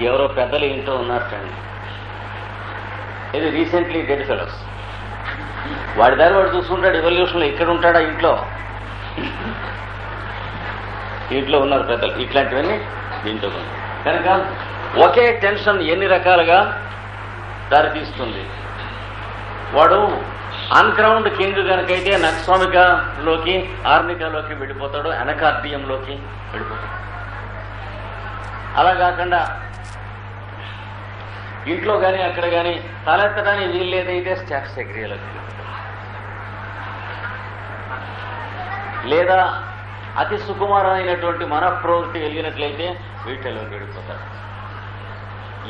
ఎవరో పెద్దలు ఇంట్లో ఉన్నారటండి ఇది రీసెంట్లీ డెడ్ ఫెలోస్ వాడి దారి వాడు చూసుకుంటాడు ఎవల్యూషన్లో ఇక్కడ ఉంటాడా ఇంట్లో? ఇంట్లో ఉన్నారు పెద్దలు. ఇట్లాంటివన్నీ దీంట్లో కనుక ఒకే టెన్షన్ ఎన్ని రకాలుగా దారితీస్తుంది? వాడు అన్గ్రౌండ్ కింగ్ కనుకైతే నక్స్వామికలోకి ఆర్మికలోకి వెళ్ళిపోతాడు అనకార్డియంలోకి వెళ్ళిపోతాడు. అలా కాకుండా ఇంట్లో కానీ అక్కడ కానీ తలెత్తడానికి వీల్లేదైతే స్టాఫ్ సెక్రటరీలోకి లేదా అతి సుకుమారమైనటువంటి మనఃప్రవృత్తి కలిగినట్లయితే వీటిలోకి వెళ్ళిపోతాడు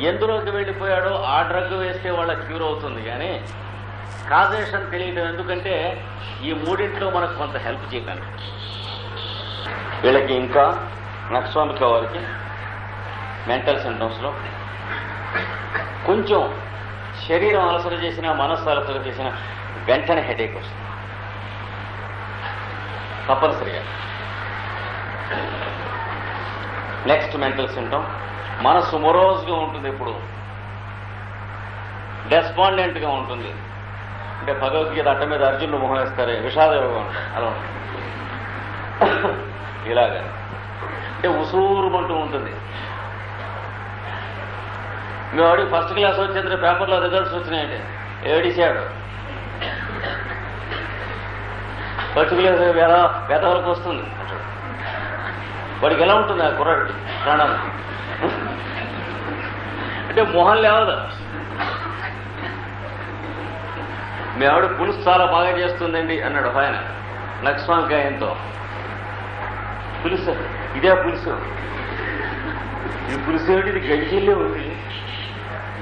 ఎందులోకి వెళ్ళిపోయాడో ఆ డ్రగ్ వేస్తే వాళ్ళ క్యూర్ అవుతుంది కానీ కాజేషన్ తెలియడం ఎందుకంటే ఈ మూడింట్లో మనకు కొంత హెల్ప్ చేయడానికి వీళ్ళకి ఇంకా నక్స్వామిక వారికి మెంటల్ సింటమ్స్లో కొంచెం శరీరం అలసట చేసిన మనస్సు అలసట చేసిన వెంటనే హెడేక్ వస్తుంది. తప్పనిసరిగా. నెక్స్ట్ మెంటల్ సింటమ్ మనస్సు మొరోజ్గా ఉంటుంది ఇప్పుడు డెస్పాండెంట్గా ఉంటుంది. అంటే భగవద్గీత అట్ట మీద అర్జునుడు మొహం వేస్తారే విషాదయోగం ఉంటుంది అలా ఉంటుంది. ఇలాగా. అంటే ఉసూరుమంటూ ఉంటుంది. మీ వాడికి ఫస్ట్ క్లాస్ వచ్చింది పేపర్లో రిజల్ట్స్ వచ్చినాయండి. ఏడిశాడు ఫస్ట్ క్లాస్ పేద వరకు వస్తుంది. వాడికి ఎలా ఉంటుంది ఆ కుర్రాడికి? ప్రాణాలు అంటే మొహం లేవదు. మీ ఆవిడ పులుసు చాలా బాగా చేస్తుందండి అన్నాడు ఆయన. లక్ష్మణకాయంతో పులుసు ఇదే పులుసు. ఈ పులుసు ఏమిటి? ఇది గంజిల్లే ఉంది.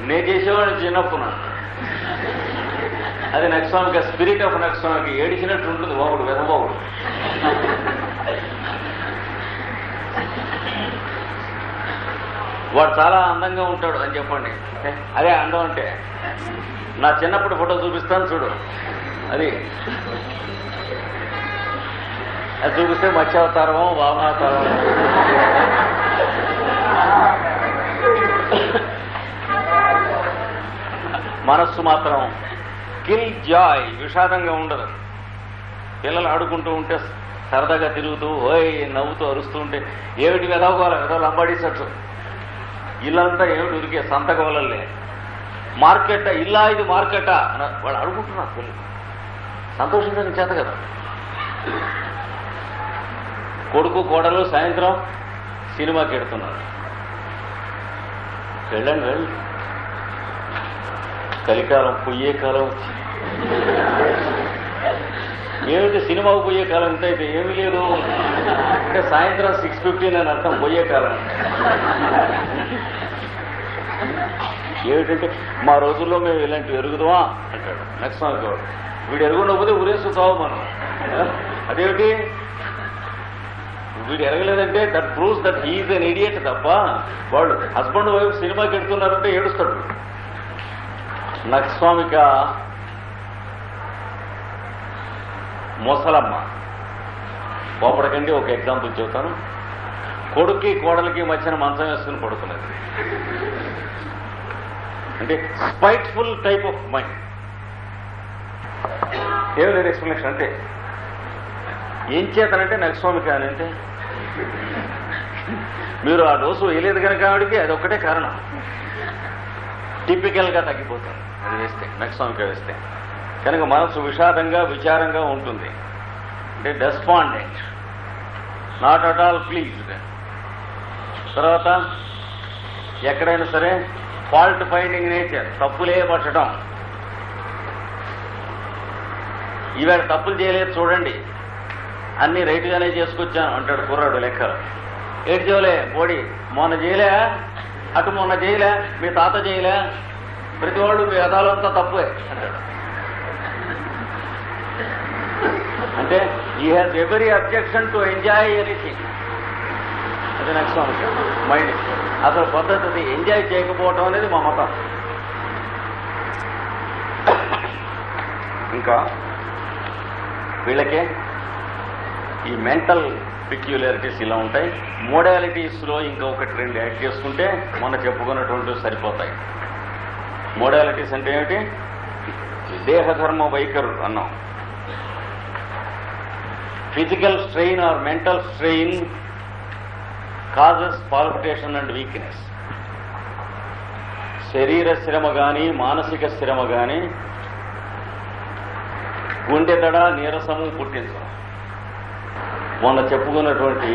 నేను చేసేవాడిని చిన్నప్పుడు. అది నక్స్వామికి స్పిరిట్ ఆఫ్ నక్స్వామికి ఏడిచినట్టు ఉంటుంది బాబుడు వెదబాబుడు. వాడు చాలా అందంగా ఉంటాడు అని చెప్పండి. అదే అందం అంటే. నా చిన్నప్పుడు ఫోటో చూపిస్తాను చూడు. అది. అది చూపిస్తే మత్స్యావతారమో వామావతారమో మనస్సు మాత్రం కిల్ జాయ్ విషాదంగా ఉండదు. పిల్లలు ఆడుకుంటూ ఉంటే సరదాగా తిరుగుతూ ఓయ్ నవ్వుతూ అరుస్తూ ఉంటే ఏమిటి వెదవగోవాలి వెదవలు లంబాడీసట్టు ఇల్లంతా ఏమిటి ఉరికే సంతకోలల్లే మార్కెట్ ఇల్లా ఇది మార్కెటా అని వాళ్ళు అడుగుతున్నారు పిల్లలు. సంతోషించడం చేత కదా. కొడుకు కోడలు సాయంత్రం సినిమాకి ఎడుతున్నారు వెళ్ళండి వెళ్ళి కలికాలం పొయ్యే కాలం. ఏమిటి సినిమాకు పోయే కాలం ఎంత అయితే ఏమీ లేదు. అంటే సాయంత్రం సిక్స్ ఫిఫ్టీన్ అని అర్థం పోయే కాలం. ఏమిటంటే మా రోజుల్లో మేము ఇలాంటివి ఎరుగుదామా? అంటాడు. నెక్స్ట్ సాంగ్ వీడు ఎరగకపోతే ఉరేసుతావు మనం? అదేమిటి? వీడు ఎరగలేదంటే that proves that he is an idiot తప్ప వాళ్ళు హస్బెండ్ వైఫ్ సినిమాకి ఎడుతున్నారంటే ఏడుస్తాడు. నక్స్వామిక ముసలమ్మ. కోపడకండి ఒక ఎగ్జాంపుల్ చెబుతాను. కొడుక్కి కోడలికి మధ్యన మంచం వేసుకుని పడుకున్నది అంటే స్పైట్ఫుల్ టైప్ ఆఫ్ మైండ్ ఏం లేదు ఎక్స్ప్లెనేషన్ అంటే ఏం చేతనంటే నక్స్వామిక అని అంటే మీరు ఆ డోసు వేయలేదు కనుక ఆవిడికి అదొక్కటే కారణం. టిపికల్గా తగ్గిపోతారు అది వేస్తే నక్స్వామిక వేస్తే కనుక మనసు విషాదంగా విచారంగా ఉంటుంది. అంటే despondent not at all pleased తర్వాత ఎక్కడైనా సరే ఫాల్ట్ ఫైండింగ్ నేచర్ తప్పులే పట్టడం. ఈవేళ తప్పులు చేయలేదు చూడండి. అన్ని రైట్గానే చేసుకొచ్చాను అంటాడు కుర్రాడు లెక్కలు. ఏడు చేయలే బోడి మొన్న చేయలే అటు మొన్న చేయలే మీ తాత చేయలే ప్రతి వాళ్ళు మీ యథాలంతా అంటాడు అంటే he has every objection to enjoy anything అది నెక్స్ట్ మైండ్ అసలు పద్ధతి అది ఎంజాయ్ చేయకపోవటం అనేది మా మతం. ఇంకా వీళ్ళకే ఈ మెంటల్ పిక్యులారిటీస్ ఇలా ఉంటాయి. మోడాలిటీస్లో ఇంకొకటి రెండు యాడ్ చేసుకుంటే మొన్న చెప్పుకున్నటువంటి సరిపోతాయి. మోడాలిటీస్ అంటే ఏమిటి? దేహధర్మ వైఖరు అన్నాం. Physical strain or mental strain causes palpitation and weakness శరీర శ్రమ కానీ మానసిక శ్రమ కానీ గుండె దడ నీరసము పుట్టించడం మొన్న చెప్పుకున్నటువంటి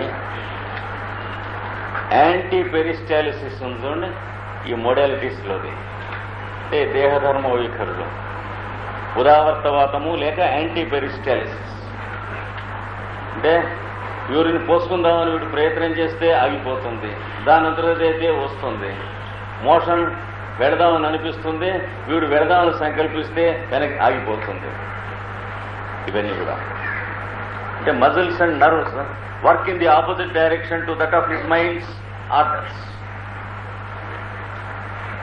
యాంటీ పెరిస్టాలిసిస్ ఉందండి ఈ మోడాలిటీస్లోది అంటే దేహధర్మ వైఖరులు ఉదావర్తవాతము లేక యాంటీ పెరిస్టాలిసిస్ అంటే యూరిన్ పోసుకుందామని వీడు ప్రయత్నం చేస్తే ఆగిపోతుంది. దాని అంతరదైతే వస్తుంది. మోషన్ పెడదామని అనిపిస్తుంది. వీడు వెడదామని సంకల్పిస్తే వెనక్కి ఆగిపోతుంది. ఇవన్నీ కూడా. అంటే muscles and nerves work in the opposite direction to that of his minds orders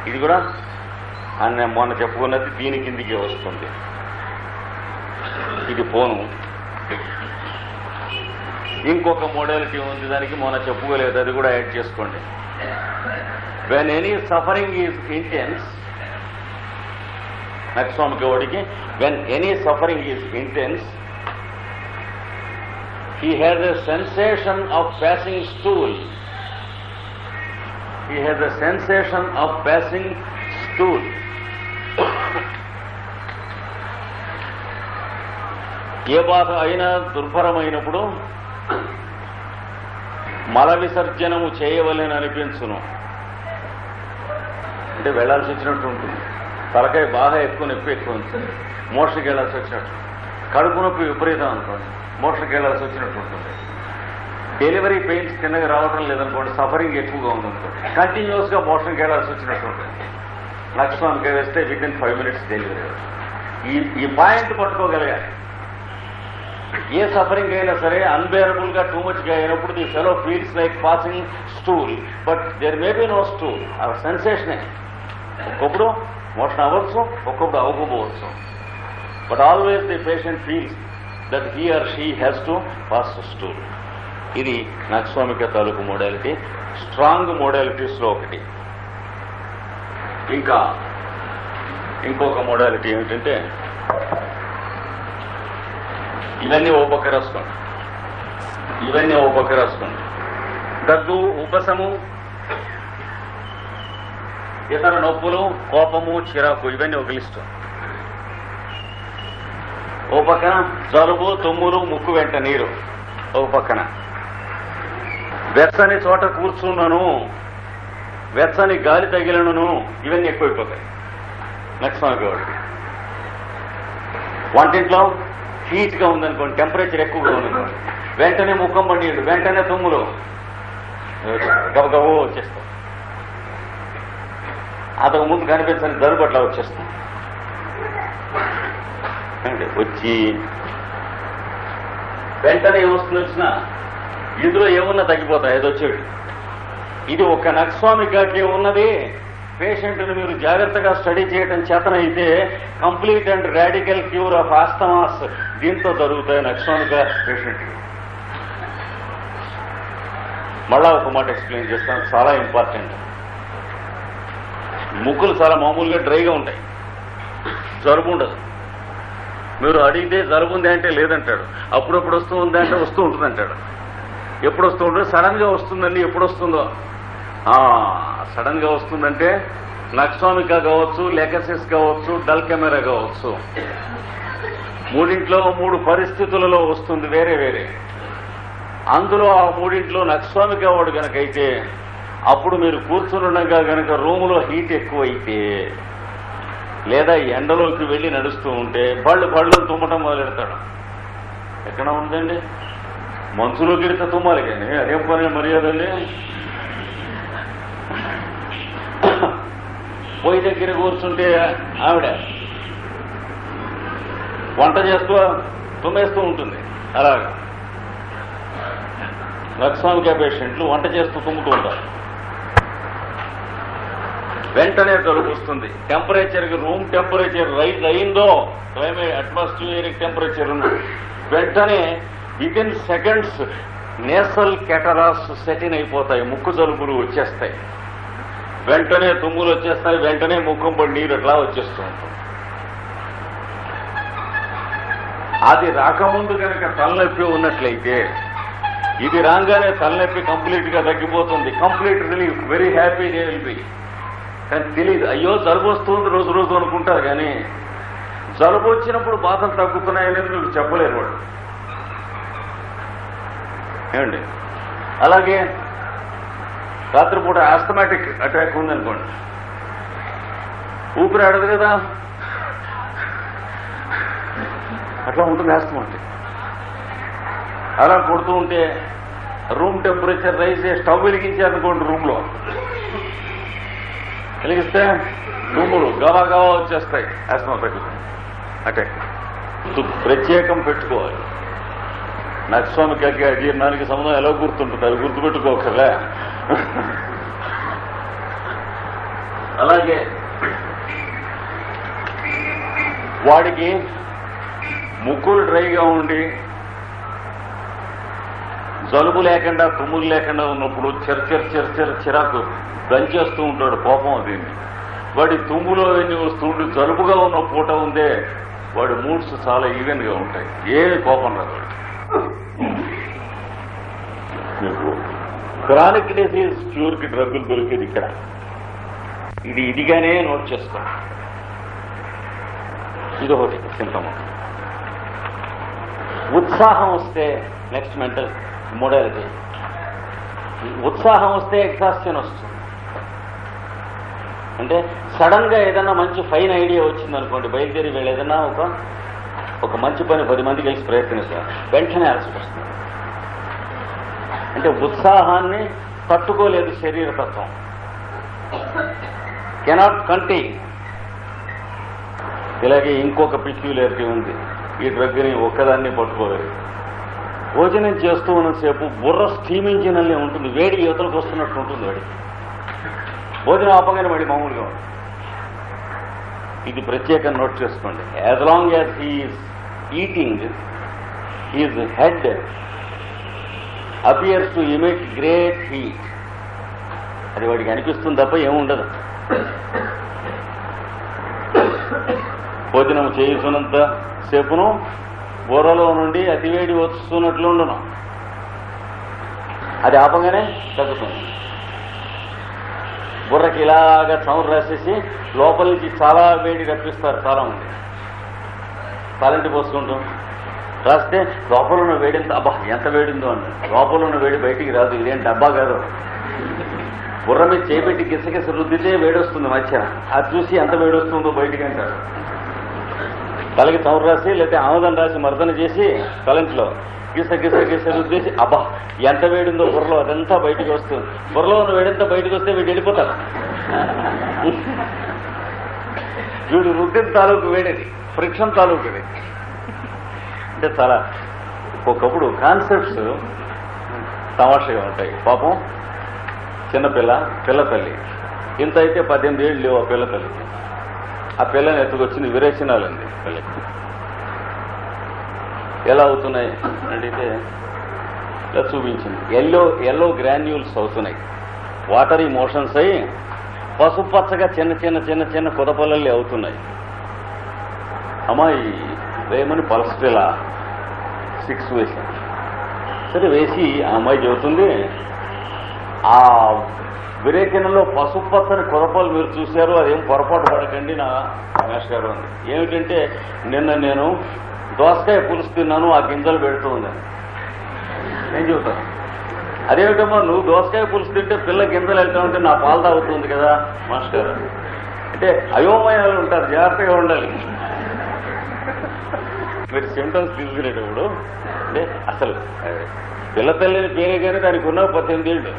ఇది కూడా అని మొన్న చెప్పుకున్నది దీని కిందికే వస్తుంది. ఇది ఫోను ఇంకొక మోడాలిటీ ఉంది దానికి మొన్న చెప్పుకోలేదు అది కూడా యాడ్ చేసుకోండి. When any suffering is intense నక్స్వామి గౌడికి when any suffering is intense he has the sensation of passing stool he has the sensation of passing stool ఏ బాధ అయినా దుర్భరమైనప్పుడు మల విసర్జనము చేయవలని అనిపించును. అంటే వెళ్ళాల్సి వచ్చినట్టు ఉంటుంది. తలకాయ బాగా ఎక్కువ నొప్పి ఎక్కువ ఉంటుంది. మోషకి వెళ్ళాల్సి వచ్చినట్టు. కడుపు నొప్పి విపరీతం అనుకోండి. మోషకి వెళ్ళాల్సి వచ్చినట్టు ఉంటుంది. డెలివరీ పెయిన్స్ కిందకి రావడం లేదనుకోండి సఫరింగ్ ఎక్కువగా ఉందనుకోండి. కంటిన్యూస్గా మోషన్కి వెళ్ళాల్సి వచ్చినట్టు ఉంటుంది. లక్షణానికి వేస్తే with in five minutes delivery ఈ ఈ పాయింట్ పట్టుకోగలగాలి. ఏ సఫరింగ్ అయినా సరే అన్బేరబుల్గా టూ మచ్గా అయినప్పుడు the fellow feels like passing stool but there may be no stool ఆ సెన్సేషనే ఒక్కొప్పుడు మోషన్ అవ్వచ్చు ఒక్కొప్పుడు అవ్వకపోవచ్చు. But always the patient feels that he or she has to pass stool ఇది నక్స్వామిక తాలూకు మోడాలిటీ స్ట్రాంగ్ మోడాలిటీస్లో ఒకటి. ఇంకా ఇంకొక మోడాలిటీ ఏమిటంటే ఇవన్నీ ఓ ఇవన్నీ ఓ దగ్గు ఉపశము ఇతర నొప్పులు కోపము చిరాకు ఇవన్నీ ఒక లిస్టు. ఓ పక్కన జలుబు తుమ్ములు ముక్కు వెంట నీరు. ఒక పక్కన. వెచ్చని చోట కూర్చున్నాను వెచ్చని గాలి తగిలినను. ఇవన్నీ ఎక్కువైపోతాయి. నక్స్వామి వాడికి వంటింట్లో హీట్గా ఉందనుకోండి టెంపరేచర్ ఎక్కువగా ఉందనుకోండి. వెంటనే ముఖం పండియుడు వెంటనే తుమ్ములు. గబగబో వచ్చేస్తాం అతకు ముందు కనిపించని జరుపు వచ్చేస్తాం వచ్చి వెంటనే ఏమొస్తుంది వచ్చినా ఇందులో ఏమున్నా తగ్గిపోతాయి అది వచ్చేది ఇది ఒక నక్స్వామి గాకి ఉన్నది. పేషెంట్ని మీరు జాగ్రత్తగా స్టడీ చేయడం చేతనైతే complete and radical cure of asthmas దీంతో జరుగుతాయి నక్స్వామిక పేషెంట్ మళ్ళా ఒక మాట ఎక్స్ప్లెయిన్ చేస్తాను చాలా ఇంపార్టెంట్. ముక్కులు చాలా మామూలుగా డ్రైగా ఉంటాయి. జలుబు ఉండదు. మీరు అడిగితే జలుబు ఉంది అంటే లేదంటాడు. అప్పుడప్పుడు వస్తూ ఉంది అంటే వస్తూ ఉంటుంది అంటాడు ఎప్పుడు వస్తూ ఉంటుంది సడన్గా వస్తుందండి ఎప్పుడు వస్తుందో. సడన్గా వస్తుందంటే నక్స్వామిక కావచ్చు లెకసిస్ కావచ్చు డల్ కెమెరా కావచ్చు. మూడింట్లో మూడు పరిస్థితులలో వస్తుంది వేరే వేరే. అందులో ఆ మూడింట్లో నక్స్వామిక వాడు గనకైతే అప్పుడు మీరు కూర్చునుండగా గనక రూములో హీట్ ఎక్కువైతే లేదా ఎండలోకి వెళ్ళి నడుస్తూ ఉంటే బళ్ళు బళ్ళు తుమ్మటం మొదలెడతాడు. ఎక్కడ ఉందండి? మంచులోకి గిడితే తుమ్మాలి కానీ అదేం పని మర్యాదండి అండి పొయ్యి దగ్గర కూర్చుంటే ఆవిడ వంట చేస్తూ తుమ్మేస్తూ ఉంటుంది. అలాగా. లక్ష్మామిక పేషెంట్లు వంట చేస్తూ తుమ్ముతూ ఉంటారు. వెంటనే జలుబు వస్తుంది. టెంపరేచర్ రూమ్ టెంపరేచర్ రైట్ అయిందో క్లైమేట్ అట్మాస్ఫియరిక్ టెంపరేచర్ వెంటనే within seconds nasal catarrhs set in అయిపోతాయి. ముక్కు జలుబులు వచ్చేస్తాయి. వెంటనే తుమ్ములు వచ్చేస్తాయి వెంటనే ముఖం పడి నీరు అట్లా వచ్చేస్తూ ఉంటుంది అది రాకముందు కనుక తలనొప్పి ఉన్నట్లయితే ఇది రాగానే తలనొప్పి కంప్లీట్గా తగ్గిపోతుంది. Complete relief very happy day will be. కానీ తెలియదు అయ్యో జలుబు వస్తుంది రోజు రోజు అనుకుంటారు కానీ జలుబు వచ్చినప్పుడు బాధలు తగ్గుతున్నాయనేది మీకు చెప్పలేరు వాళ్ళు. ఏమండి? అలాగే రాత్రిపూట ఆస్థమాటిక్ అటాక్ ఉందనుకోండి. ఊపిరి ఆడదు కదా. అట్లా ఉంటుంది ఆస్తమాటిక్ అలా కొడుతూ ఉంటే రూమ్ టెంపరేచర్ రైజ్ చేసి స్టవ్ వెలిగించారనుకోండి రూమ్లో వెలిగిస్తే రూములు గవా గవా వచ్చేస్తాయి ఆస్తమా అటాక్. ప్రత్యేకం పెట్టుకోవాలి. నక్స్వామికి అజీర్ణానికి సంబంధం ఎలా గుర్తుంటుంది? అది గుర్తుపెట్టుకోకలే అలాగే వాడికి ముక్కులు డ్రైగా ఉండి జలుబు లేకుండా తుమ్ములు లేకుండా ఉన్నప్పుడు చిర చిర చిర చిర చిరాకు దంచేస్తూ ఉంటాడు కోపం దీన్ని వాడి తుమ్ములు అవన్నీ వస్తుండి జలుబుగా ఉన్న పూట ఉందే వాడి మూడ్స్ చాలా ఈవెన్గా ఉంటాయి ఏమి కోపం రాదు. మీకు క్రానిక్ డిసీజ్ క్యూర్కి డ్రగ్గులు దొరికేది ఇక్కడ. ఇది ఇదిగానే నోట్ చేసుకోండి ఒకటి సింటమ్ ఉత్సాహం వస్తే నెక్స్ట్ మెంటల్ మోడాలిటీ. ఉత్సాహం వస్తే ఎగ్జాస్షన్ వస్తుంది. అంటే సడన్గా ఏదైనా మంచి ఫైన్ ఐడియా వచ్చింది అనుకోండి బయలుదేరి వీళ్ళు ఏదైనా ఒక ఒక మంచి పని పది మంది కలిసి ప్రయత్నిస్తారు. వెంటనే అలసట వస్తుంది అంటే ఉత్సాహాన్ని తట్టుకోలేదు శరీరతత్వం. కెనాట్ కంటైన్ ఇలాగే ఇంకొక పిక్యులారిటీ ఉంది. ఈ డ్రగ్ని ఒక్కదాన్ని పట్టుకోలేదు. భోజనం చేస్తూ ఉన్నసేపు బుర్ర స్టీమించినల్లే ఉంటుంది. వేడి యువతలకు వస్తున్నట్టు ఉంటుంది వాడి భోజనం ఆపగానే వాడి మామూలుగా ఇది ప్రత్యేకంగా నోట్ చేసుకోండి. As long as he is eating his head appears to emit great heat అది వాడికి అనిపిస్తుంది తప్ప ఏముండదు భోజనం చేయుతున్నంత సేపును బుర్రలో నుండి అతివేడి వస్తున్నట్లు ఉండను. అది ఆపంగానే తగ్గుతుంది. బుర్రకి ఇలాగా సౌండ్ రాసేసి లోపల నుంచి చాలా వేడి రప్పిస్తారు చాలా ఉంది తలంటి పోసుకుంటాం రాస్తే లోపల ఉన్న వేడి ఎంత? అబ్బా ఎంత వేడిందో అన్న. లోపల ఉన్న వేడి బయటికి రాదు. ఇదేం డబ్బా కాదు. బుర్ర మీద చేపెట్టి గిసగిస రుద్దితే వేడి వస్తుంది మధ్య. అది చూసి ఎంత వేడి వస్తుందో బయటికి అంటారు. తలకి చమురు రాసి లేకపోతే ఆముదం రాసి మర్దన చేసి తలంట్లో గిస గిస గిస రుద్దేసి అబ్బా ఎంత వేడిందో బుర్రలో అదంతా బయటికి వస్తుంది. బుర్రలో ఉన్న వేడంతా బయటికి వస్తే వీడు వెళ్ళిపోతారు. వీడు రుద్దిన తాలూకు వేడేది. ఫ్రిక్షన్ తాలూకు ఇది అంటే చాలా ఒకప్పుడు కాన్సెప్ట్స్ తమాషగా ఉంటాయి. పాపం చిన్నపిల్ల పిల్ల తల్లి. ఇంత అయితే పద్దెనిమిది ఏళ్ళు లేవు ఆ పిల్ల తల్లికి ఆ పిల్లని ఎత్తుకొచ్చింది విరేచనాలండి పిల్లకి ఎలా అవుతున్నాయి అడిగితే ఇలా చూపించింది. ఎల్లో ఎల్లో గ్రాన్యూల్స్ అవుతున్నాయి. వాటరీ మోషన్స్ అయి పసుపు పచ్చగా చిన్న చిన్న చిన్న చిన్న కుదపల్లలు అవుతున్నాయి. అమ్మాయి వేయమని పలసటిల సిక్స్ వేసాను సరే వేసి ఆ అమ్మాయి చెబుతుంది ఆ విరేచనలో పసుపు పచ్చని కొరపాలు మీరు చూశారు అదేం పొరపాటు పడకండి నా రమేష్ గారు అని ఏమిటంటే నిన్న నేను దోసకాయ పులుసు తిన్నాను ఆ గింజలు పెడుతూ ఉందని నేను చెబుతాను అదేమిటమ్మా నువ్వు దోసకాయ పులుసు తింటే పిల్ల గింజలు వెళ్తా ఉంటే నా పాలు తాగుతుంది కదా మాస్టర్ అంటే అయోమయాలు ఉంటారు జాగ్రత్తగా ఉండాలి. మీరు సిమ్టమ్స్ తీసుకునేటప్పుడు అంటే అసలు ఆ, పిల్ల తల్లిని పేరే కానీ దానికి ఉన్న పద్దెనిమిది ఏళ్ళు.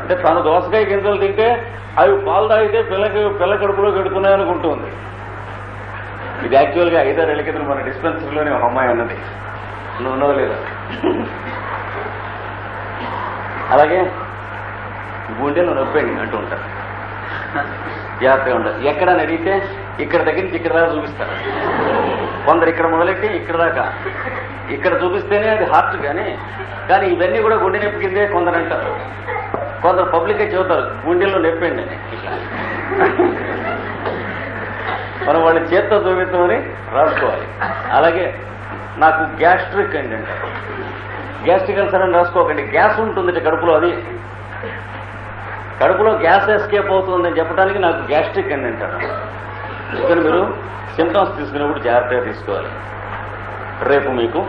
అంటే తను దోసకాయ గింజలు తింటే అవి పాలు తాగితే పిల్లకి పిల్ల కడుపులో కడుతున్నాయి అనుకుంటుంది. ఇది యాక్చువల్గా ఐదారేళ్ళ క్రితం మన డిస్పెన్సరీలోనే ఒక అమ్మాయి ఉన్నది. నువ్వు ఉన్నావు లేదా? అలాగే గుండెలు నొప్పండి అంటూ ఉంటారు. జాగ్రత్తగా ఉండదు ఎక్కడ అడిగితే ఇక్కడ దగ్గర నుంచి ఇక్కడ దాకా చూపిస్తారు. కొందరు ఇక్కడ మొదలెట్టి ఇక్కడ దాకా. ఇక్కడ చూపిస్తేనే అది హార్ట్ కానీ కానీ ఇవన్నీ కూడా గుండె నొప్పి కిందే కొందరు అంటారు. కొందరు పబ్లిక్గా చెబుతారు గుండెల్లో నొప్పండి మనం వాళ్ళ చేత్తో చూపించమని రాసుకోవాలి. అలాగే నాకు గ్యాస్ట్రిక్ అండి అంటారు. గ్యాస్ట్రిక్ అల్సర్ అని రాసుకోకండి. గ్యాస్ ఉంటుంది కడుపులో అది. కడుపులో గ్యాస్ ఎస్కేప్ అవుతుందని చెప్పడానికి నాకు గ్యాస్ట్రిక్ అని అంటారు. మీరు? సింటమ్స్ తీసుకున్నప్పుడు జాగ్రత్తగా తీసుకోవాలి. రేపు మీకు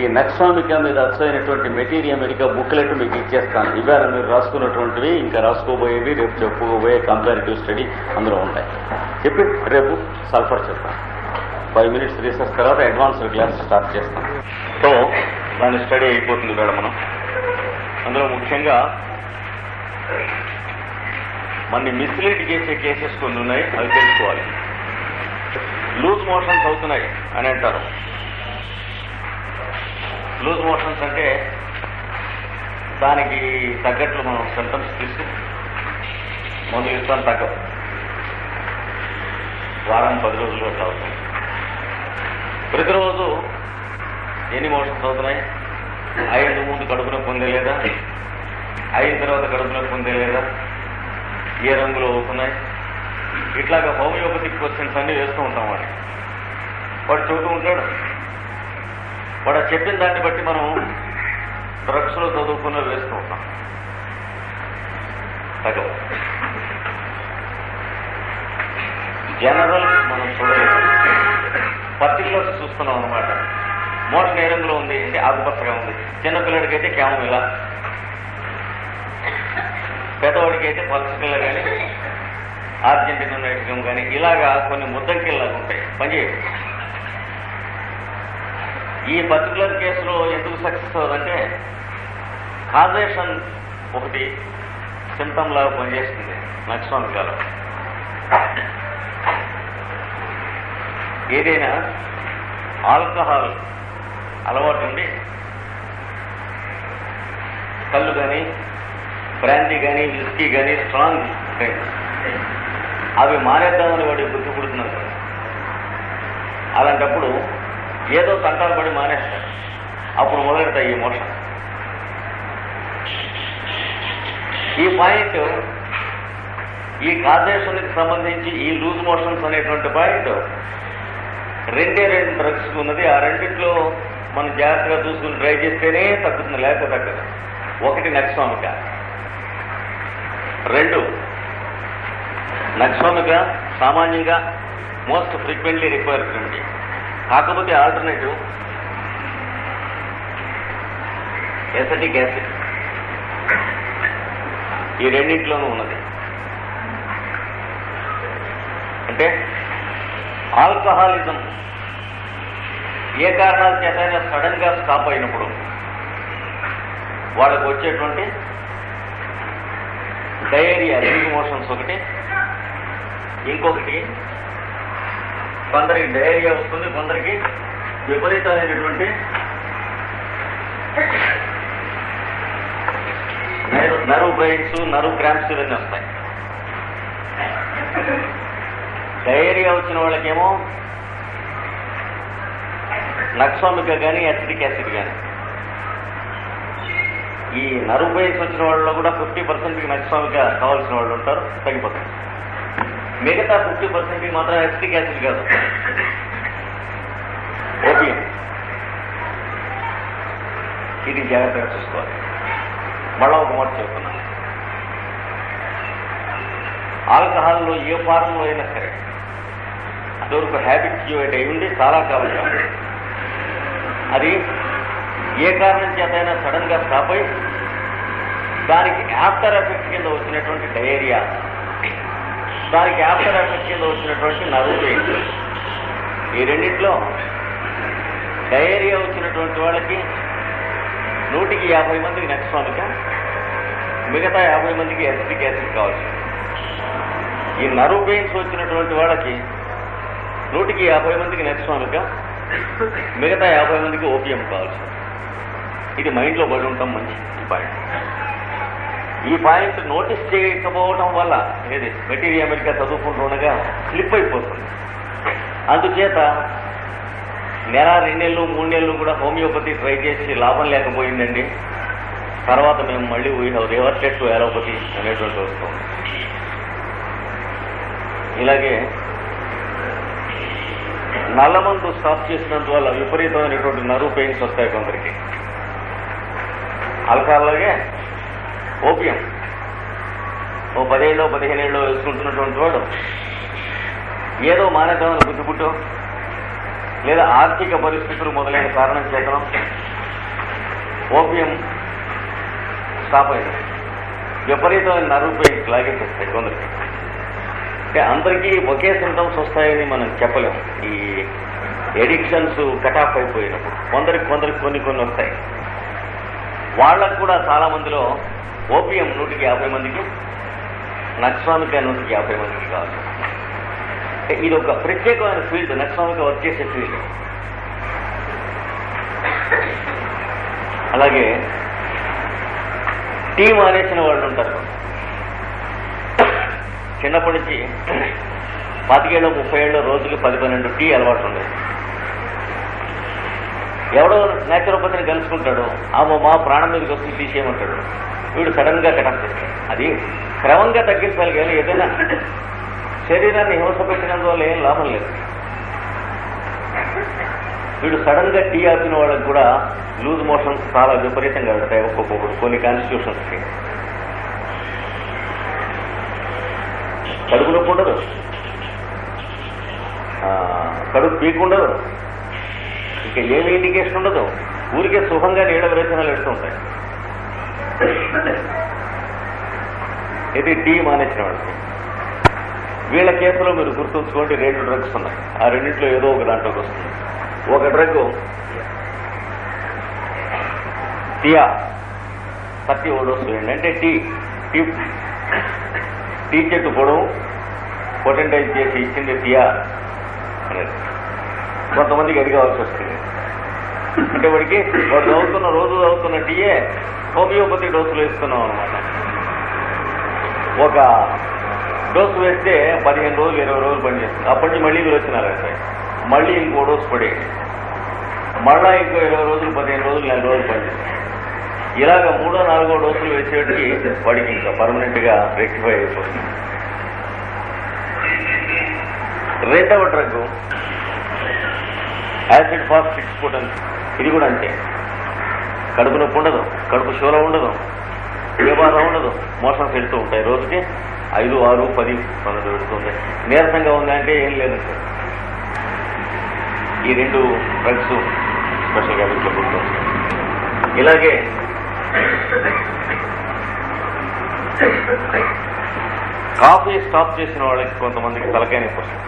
ఈ నక్స్వామిక మీద అచ్చైనటువంటి మెటీరియల్ మెడికా బుక్లెట్ మీకు ఇచ్చేస్తాను. ఇవాళ మీరు రాసుకున్నటువంటివి ఇంకా రాసుకోబోయేవి రేపు చెప్పుకోబోయే కంపారిటివ్ స్టడీ అందులో ఉంటాయి చెప్పి రేపు సల్ఫర్ చెప్తాను ఫైవ్ మినిట్స్ రీసెర్చ్ తర్వాత అడ్వాన్స్ క్లాస్ స్టార్ట్ చేస్తాం సో దాని స్టడీ అయిపోతుంది మేడం మనం. అందులో ముఖ్యంగా మన మిస్లీడ్ చేసే కేసెస్ కొన్ని ఉన్నాయి అవి తెలుసుకోవాలి. లూజ్ మోషన్స్ అవుతున్నాయి అని అంటారు. లూజ్ మోషన్స్ అంటే దానికి తగ్గట్లు మనం సిమ్టమ్స్ తీసుకు ముందు ఇస్తాను తగ్గదు. వారం పది రోజులు అట్లా అవుతుంది. ప్రతిరోజు ఎన్ని మోషన్స్ అవుతున్నాయి? ఐదు ముందు కడుపున పొందే లేదా? అయిన తర్వాత కడుపున పొందే లేదా? ఏ రంగులో అవుతున్నాయి? ఇట్లాగా హోమియోపతిక్ క్వశ్చన్స్ అన్ని వేస్తూ ఉంటాం వాడికి వాడు చెబుతూ ఉంటాడు. వాడు చెప్పిన దాన్ని బట్టి మనం డ్రగ్స్లో చదువుకున్న వేస్తూ ఉంటాం. తగవు జనరల్ మనం చూడలేదు. పర్టికులర్స్ చూస్తున్నాం అనమాట మోట నేరంలో ఉంది? అంటే ఆకుపచ్చగా ఉంది. చిన్నపిల్లడికైతే అయితే క్యామమిలా పెద్దవాడికి అయితే పల్సకిల్ల కానీ ఆర్జెంటీనా నైట్రికం కానీ ఇలాగా కొన్ని ముద్దంకిల్లాగా ఉంటాయి. పనిచేయవు ఈ పర్టికులర్ కేసులో ఎందుకు సక్సెస్ అవుతుందంటే కాజేషన్ ఒకటి సింటమ్ లాగా పనిచేస్తుంది నక్స్వామికాలో ఏదైనా ఆల్కహాల్ అలవాటు ఉండి కళ్ళు కానీ బ్రాండీ కానీ విస్కీ కానీ స్ట్రాంగ్ డ్రింక్స్ అవి మానేద్దామని వాడి బుద్ధి పుడుతున్నారు. అలాంటప్పుడు ఏదో తంటాలు పడి మానేస్తారు. అప్పుడు మొదలెడతాయి ఈ మోషన్ ఈ పాయింట్ ఈ కాజేషన్కి సంబంధించి ఈ లూజ్ మోషన్స్ అనేటువంటి పాయింట్ రెండే రెండు డ్రగ్స్ ఉన్నది. ఆ రెండిట్లో మనం జాగ్రత్తగా చూసుకుని ట్రై చేస్తేనే తగ్గుతుంది లేకపోతే తగ్గదు. ఒకటి నక్స్వామిక రెండు నక్స్వామిక సామాన్యంగా మోస్ట్ ఫ్రీక్వెంట్లీ రిక్వైర్డ్ రెమెడీ కాకపోతే ఆల్టర్నేటివ్ ఎసటిక్ యాసిడ్ ఈ రెండింటిలోనూ ఉన్నది. అంటే ఆల్కహాలిజం ఏ కారణాల చేతైనా సడన్గా స్టాప్ అయినప్పుడు వాళ్ళకు వచ్చేటువంటి డయేరియా లూజ్ మోషన్స్ ఒకటి ఇంకొకటి కొందరికి డైరియా వస్తుంది కొందరికి విపరీతమైనటువంటి నర్వ్ బ్రెయిన్స్ నర్వ్ క్రాంప్స్ ఇవన్నీ వస్తాయి. డైరియా వచ్చిన వాళ్ళకేమో నక్సోమిక కానీ అసిడిక్ యాసిడ్ కానీ ఈ నర్వ్ పెయిన్స్ వచ్చిన వాళ్ళలో కూడా ఫిఫ్టీ పర్సెంట్కి నక్సోమిక కావాల్సిన వాళ్ళు ఉంటారు తగ్గిపోతారు మిగతా ఫిఫ్టీ పర్సెంట్ మాత్రం ఎస్టిక్ యాసిడ్ కాదు. ఓపియం ఇది జాగ్రత్తగా చూసుకోవాలి. మళ్ళా ఒక మాట చెప్తున్నాను ఆల్కహాల్లో ఏ ఫారంలో అయినా సరే అదొరకు హ్యాబిట్ క్యూవేట్ అయి ఉండి చాలా కాలంగా అది ఏ కారణం చేతైనా సడన్గా స్టాప్ అయి దానికి ఆఫ్టర్ ఎఫెక్ట్ కింద వచ్చినటువంటి డయేరియా దానికి ఆఫ్టర్ ఎఫెక్ట్ కింద వచ్చినటువంటి నరువు పెయిన్ ఈ రెండిట్లో డయేరియా వచ్చినటువంటి వాళ్ళకి నూటికి యాభై మందికి నక్స్వామిక మిగతా యాభై మందికి ఎసిడిక్ యాసిడ్ కావచ్చు. ఈ నరువు పెయిన్స్ వచ్చినటువంటి వాళ్ళకి నూటికి యాభై మందికి నక్స్వామిక మిగతా యాభై మందికి ఓపియం కావచ్చు. ఇది మైండ్లో పడి ఉంటాం మంచి పాయింట్. ఈ పాయింట్ నోటీస్ చేయకపోవడం వల్ల ఏది? మెటీరియల్ అమెరికా చదువుకుంటుండగా స్లిప్ అయిపోతుంది. అందుచేత నెల రెండు నెలలు మూడు నెలలు కూడా హోమియోపతి ట్రై చేసి లాభం లేకపోయిందండి. తర్వాత మేము మళ్ళీ we have reverted to allopathy అనేటువంటి వస్తాం ఇలాగే నల్లమందు స్టాప్ చేసినందువల్ల విపరీతమైనటువంటి నరువు పెయిన్స్ వస్తాయి కొందరికి. అలాగే ఓపియం. ఓ పదేళ్ళు పదిహేనేళ్ళు వేసుకుంటున్నటువంటి వాడు ఏదో మానేద్దామని గుద్దుపుట్టో లేదా ఆర్థిక పరిస్థితులు మొదలైన కారణం చేతనం ఓపియం స్టాప్ అయింది విపరీతమైన నర్వ్ పెయిన్స్ లాగేసేస్తాయి కొందరికి. అంటే అందరికీ ఒకే సింటమ్స్ వస్తాయని మనం చెప్పలేము. ఈ ఎడిక్షన్స్ కటాఫ్ అయిపోయినప్పుడు కొందరికి కొందరికి కొన్ని కొన్ని వస్తాయి. వాళ్ళకు కూడా చాలా మందిలో ఓపీఎం నూటికి యాభై మందికి నక్స్వామిక నూటికి యాభై మందికి కావాలి ఇది ఒక ప్రత్యేకమైన ఫీల్డ్ నక్స్వామిక వర్క్ చేసే ఫీల్డ్. అలాగే టీ మానేసిన వాళ్ళు ఉంటారు. చిన్నప్పటి నుంచి పాతికేళ్ళు ముప్పై ఏళ్ళు రోజుకి పది పన్నెండు టీ అలవాటు ఉండేది. ఎవడో నేచురోపతిని కలుసుకుంటాడు. ఆమె మా ప్రాణం మీదకి వస్తుంది తీసేయమంటాడు. వీడు సడన్గా కటాక్ చేస్తాడు అది క్రమంగా తగ్గించాలి కానీ ఏదైనా శరీరాన్ని హింస పెట్టినందువల్ల ఏం లాభం లేదు. వీడు సడన్గా టీ ఆపిన వాళ్ళకి కూడా లూజ్ మోషన్స్ చాలా విపరీతంగా వెళ్తాయి. ఒక్కొక్కప్పుడు కొన్ని కాన్స్టిట్యూషన్స్కి. కడుపు నొప్పి ఉండదు. కడుపు పీక్ ఉండదు. ఇంకా ఏమి ఇండికేషన్ ఉండదు. ఊరికే సుఖంగా నీడ విరేచనాలు ఎడుతుంటాయి ఇది టీ మానేసిన వాళ్ళకి. వీళ్ళ కేసులో మీరు గుర్తుంచుకోండి రెండు డ్రగ్స్ ఉన్నాయి. ఆ రెండింటిలో ఏదో ఒక దాంట్లోకి వస్తుంది. ఒక డ్రగ్ టీయా. థర్టీ ఓడోస్ వేయండి. అంటే టీ టీ టీ చెట్టు పొడవు పొటెంటైజ్ చేసి ఇచ్చింది టీయా అనేది. కొంతమందికి అది కావాల్సి వస్తుంది. అంటే వాడికి వాడు చదువుతున్న రోజు చదువుతున్న టీయే హోమియోపతి డోసులు వేస్తున్నాం అనమాట ఒక డోసు వేస్తే పదిహేను రోజులు ఇరవై రోజులు పనిచేస్తుంది అప్పటి నుంచి మళ్ళీ మీరు సార్ మళ్ళీ ఇంకో డోసు పడి మళ్ళా ఇంకో ఇరవై రోజులు పదిహేను రోజులు నెల రోజులు పనిచేస్తుంది ఇలాగ మూడో నాలుగో డోసులు వేసేటికి వాడికి ఇంకా పర్మనెంట్గా రెక్టిఫై అయిపోతుంది. రెండవ డ్రగ్ యాసిడ్ ఫాస్ట్ అని ఇది కూడా అంతే. కడుపు నొప్పి ఉండదు కడుపు శూల ఉండదు ఏ బాధ ఉండదు మోషన్స్ వెళ్తూ ఉంటాయి. రోజుకి ఐదు ఆరు పది పన్నెండు పెడుతుంది నీరసంగా ఉందంటే ఏం లేదు ఈ రెండు డ్రగ్స్ స్పెషల్గా వీటిలో ఇలాగే కాఫీ స్టాప్ చేసిన వాళ్ళకి కొంతమందికి తలకాయ నొప్పి వస్తుంది.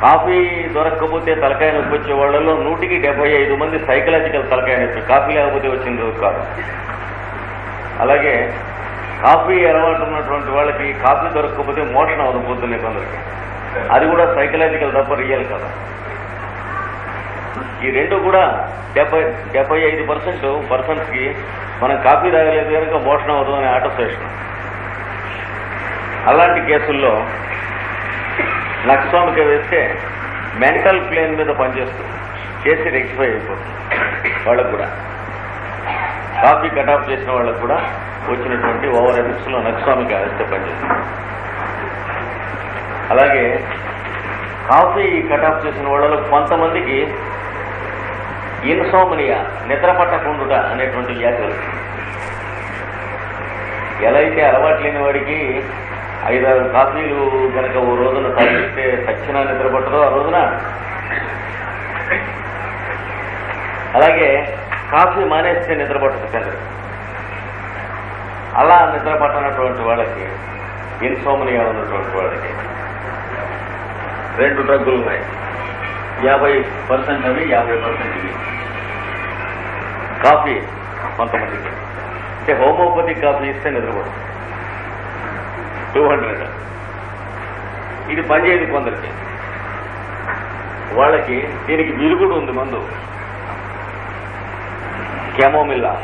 కాఫీ దొరక్కపోతే తలకాయ నొప్పి వచ్చే వాళ్ళలో నూటికి డెబ్బై ఐదు మంది సైకలాజికల్ తలకాయ నొప్పి. కాఫీ లేకపోతే వచ్చింది రోజు కాదు. అలాగే కాఫీ అలవాటు ఉన్నటువంటి వాళ్ళకి కాఫీ దొరకకపోతే మోషన్ అవదు పొద్దున్నే కొందరికి. అది కూడా సైకలాజికల్ తప్ప రియల్ కదా. ఈ రెండు కూడా డెబ్బై డెబ్బై ఐదు పర్సెంట్ పర్సన్స్కి మనం కాఫీ తాగలేదు కనుక మోషన్ అవ్వదు అనే ఆటోసేషన్ అలాంటి కేసుల్లో నక్సోన్కి వేస్తే మెంటల్ ప్లేన్ మీద పనిచేస్తుంది. చేసి రెక్టిఫై అయిపోతుంది. వాళ్ళకు కూడా. కాఫీ ఆఫ్ చేసిన వాళ్ళకు కూడా వచ్చినటువంటి ఓవర్ ఎఫెక్ట్స్లో నక్స్వామిక వేస్తే పనిచేస్తుంది. అలాగే కాఫీ కటాఫ్ చేసిన వాళ్ళలో కొంతమందికి ఇన్సోమనియా నిద్ర పట్టకుండుట అనేటువంటి వ్యాధి ఎలా అయితే అలవాటు లేని వాడికి ఐదారు కాఫీలు కనుక ఓ రోజున తాగిస్తే తక్షణ నిద్రపట్టదు ఆ రోజున. అలాగే కాఫీ మానేస్తే నిద్రపట్టదు పట్టదు అలా నిద్రపట్టనటువంటి వాళ్ళకి ఇన్సోమనియా ఉన్నటువంటి వాళ్ళకి రెండు డ్రగ్గులు ఉన్నాయి. యాభై పర్సెంట్ అవి యాభై పర్సెంట్ ఇవి. కాఫీ కొంతమందికి. అంటే హోమోపతిక్ కాఫీ ఇస్తే నిద్రపోతుంది టూ హండ్రెడ్. ఇది పనిచేయదు కొందరికి. వాళ్ళకి దీనికి విరుగుడు ఉంది మందు. Chamomilla.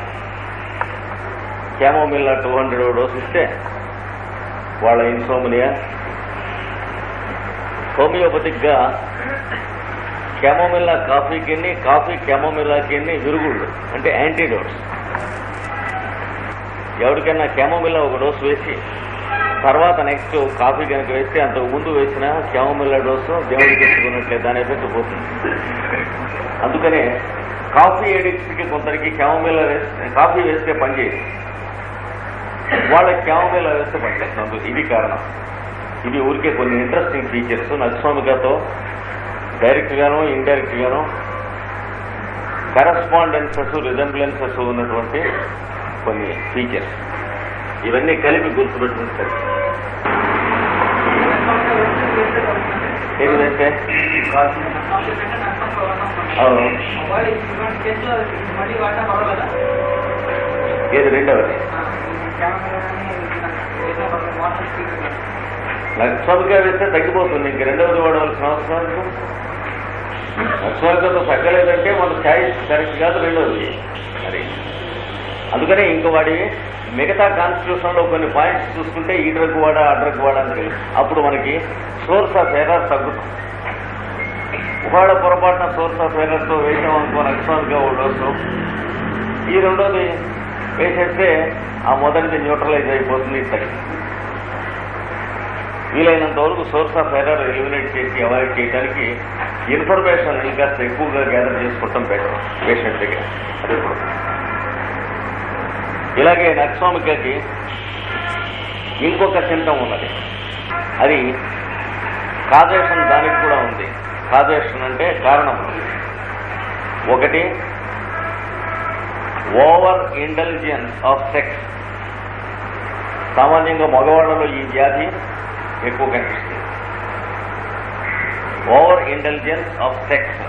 Chamomilla two hundred dose ఇస్తే వాళ్ళ ఇన్సోమినియా హోమియోపతిక్గా కెమోమిల్లా కాఫీకి కాఫీ కెమోమిల్లాకి విరుగుళ్ళు అంటే యాంటీడోట్స్. ఎవరికైనా కెమోమిల్లా ఒక డోస్ వేసి తర్వాత నెక్స్ట్ కాఫీ కనుక వేస్తే అంతకు ముందు వేసిన కెమోమిల్లా డోసు దేవుడికి ఇచ్చుకున్నట్లే దాని ఎఫెక్ట్ పోతుంది. అందుకనే కాఫీ ఎడిక్ట్స్కి కొందరికి కెమోమిల్లా వేస్తే కాఫీ వేస్తే పనిచేయదు వాళ్ళకి కెమోమిల్లా వేస్తే పనిచేస్తుంది ఇది కారణం. ఇది ఊరికే కొన్ని ఇంట్రెస్టింగ్ ఫీచర్స్ నక్స్వామికతో డైరెక్ట్ గాను ఇండైరెక్ట్ గాను కరస్పాండెన్సెస్ రిజంబ్లెన్సెస్ ఉన్నటువంటి కొన్ని ఫీచర్స్ ఇవన్నీ కలిపి గుర్తుపెట్టుకుంటారు అవును ఏది రెండవది లక్షలుగా వేస్తే తగ్గిపోతుంది. ఇంక రెండవది వాడవలసిన అవసరం లేదు. లక్షలతో తగ్గలేదంటే మన ఛాయిస్ కరెక్ట్ కాదు రెండవది. అది అందుకనే ఇంక వాడి మిగతా కాన్స్టిట్యూషన్లో కొన్ని పాయింట్స్ చూసుకుంటే ఈ డ్రగ్ వాడా ఆ డ్రగ్ వాడా అని అప్పుడు మనకి సోర్స్ ఆఫ్ ఎర్రర్ తగ్గుతుంది ఒకవేళ పొరపాటున సోర్స్ ఆఫ్ ఎర్రర్తో వేసాం అనుకో నక్సల్గా ఉండొచ్చు ఈ రెండోది వేసేస్తే ఆ మొదటిది న్యూట్రలైజ్ అయిపోతుంది ఇది తగ్గి వీలైనంత వరకు సోర్స్ ఆఫ్ ఎర్రర్ ఎలిమినేట్ చేసి అవాయిడ్ చేయడానికి ఇన్ఫర్మేషన్ ఇంకా ఎక్కువగా గ్యాదర్ చేసుకోవటం బెటర్ పేషెంట్ దగ్గర అది ఇలాగే నరస్వామికి ఇంకొక చింతం ఉన్నది. అది కాజేషన్ దానికి కూడా ఉంది. కాజేషన్ అంటే కారణం ఒకటి ఓవర్ ఇంటెలిజెన్స్ ఆఫ్ సెక్స్. సామాన్యంగా మగవాళ్ళలో ఈ వ్యాధి ఎక్కువ కనిపిస్తుంది. Over intelligence of sex.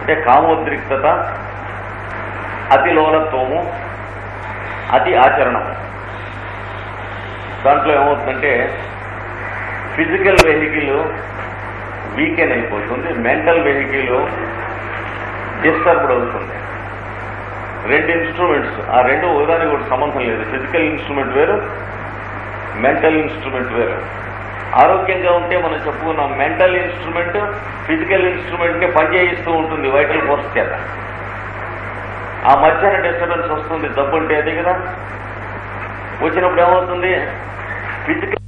అంటే కామోద్రిక్తత అతి లోలత్వము అతి ఆచరణం. దాంట్లో ఏమవుతుందంటే ఫిజికల్ వెహికల్ వీకెన్ అయిపోతుంది మెంటల్ వెహికల్ డిస్టర్బ్డ్ అవుతుంది. రెండు ఇన్స్ట్రుమెంట్స్ ఆ రెండు ఒకదానికి కూడా సంబంధం లేదు. ఫిజికల్ ఇన్స్ట్రుమెంట్ వేరు మెంటల్ ఇన్స్ట్రుమెంట్ వేరు. ఆరోగ్యంగా ఉంటే మనం చెప్పుకున్నాం మెంటల్ ఇన్స్ట్రుమెంట్ ఫిజికల్ ఇన్స్ట్రుమెంట్కే పనిచేయిస్తూ ఉంటుంది వైటల్ ఫోర్స్ చేత. ఆ మధ్యాహ్నం డిస్టర్బెన్స్ వస్తుంది జబ్బు అంటే అదే కదా? వచ్చినప్పుడు ఏమవుతుంది? ఫిజికల్